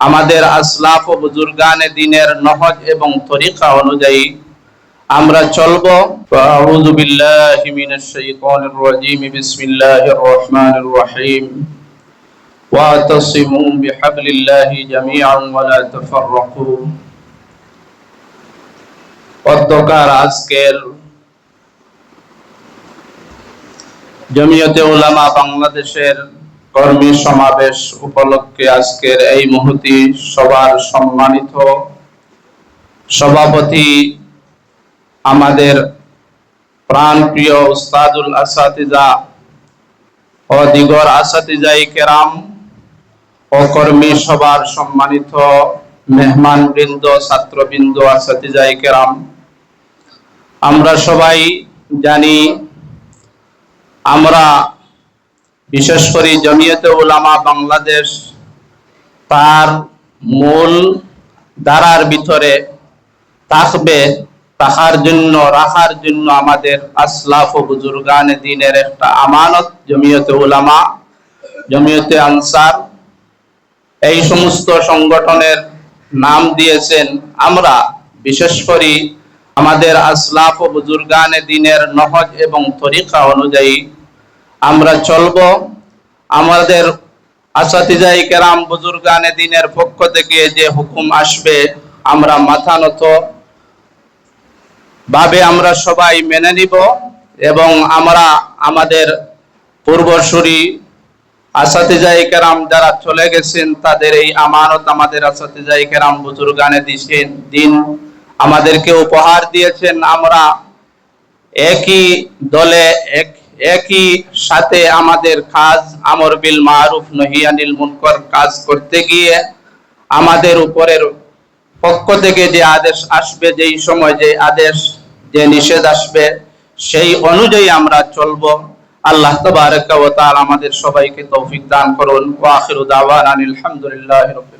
আমাদের আসলাফ ও বুজুর্গানে দিনের নহজ এবং তরিকা অনুযায়ী আমরা চলব। আউযু বিল্লাহি মিনাশ শাইতানির রাজীম, বিসমিল্লাহির রহমানির রহিম। বিহাবলিল্লাহি জামিআন ওয়া লা তাফাররাকু। অধ্যকার আজকের জমিয়তে উলামা বাংলাদেশের কর্মী সমাবেশ উপলক্ষে আজকের এই মুহূর্তে সবার সম্মানিত সভাপতি আমাদের প্রাণপ্রিয় উস্তাদুল আসাতিজা ও দিগর আসাতিজাই কেরাম ও কর্মী সবার সম্মানিত মেহমান বৃন্দ, ছাত্রবৃন্দ, আসাতিজাই কেরাম। আমরা সবাই জানি, আমরা বিশেষ করে জমিয়তে উলামা বাংলাদেশ তার মূল ধারার ভিতরে থাকবে, তাহার জন্য রাখার জন্য আমাদের আসলাফ ও বুজুর্গান দিনের একটা আমানত, জমিয়তে উলামা, জমিয়তে আনসার। এই সমস্ত সংগঠনের নাম দিয়েছেন আমরা, বিশেষ করে আমাদের আসলাফ ও বুজুর্গানে দিনের নহজ এবং তরিকা অনুযায়ী। আমরা চলব। আমাদের আসাতিজাই কেরাম বুজুর্গানে দিনের পক্ষ থেকে যে হুকুম আসবে, আমরা মাথা নত ভাবে আমরা সবাই মেনে নিব এবং আমরা আমাদের পূর্বসূরি আসাতিজাই কেরাম যারা চলে গেছেন, তাদের এই আমানত আমাদের আসাতিজাই কেরাম বুজুর্গানে দিয়েছেন দিন আমাদেরকে উপহার দিয়েছেন। আমরা একই দলে এক একই সাথে আমাদের কাজ, আমর বিল মারুফ নহিয়ানিল মুনকর কাজ করতে গিয়ে আমাদের উপরের পক্ষ থেকে যে আদেশ আসবে, যেই সময় যে আদেশ, যে নিষেধ আসবে, সেই অনুযায়ী আমরা চলব। আল্লাহ তবারক ওয়া তাআলা আমাদের সবাইকে তৌফিক দান করুন। ওয়া আখিরু দাওয়ানা আলহামদুলিল্লাহি রাব্বিল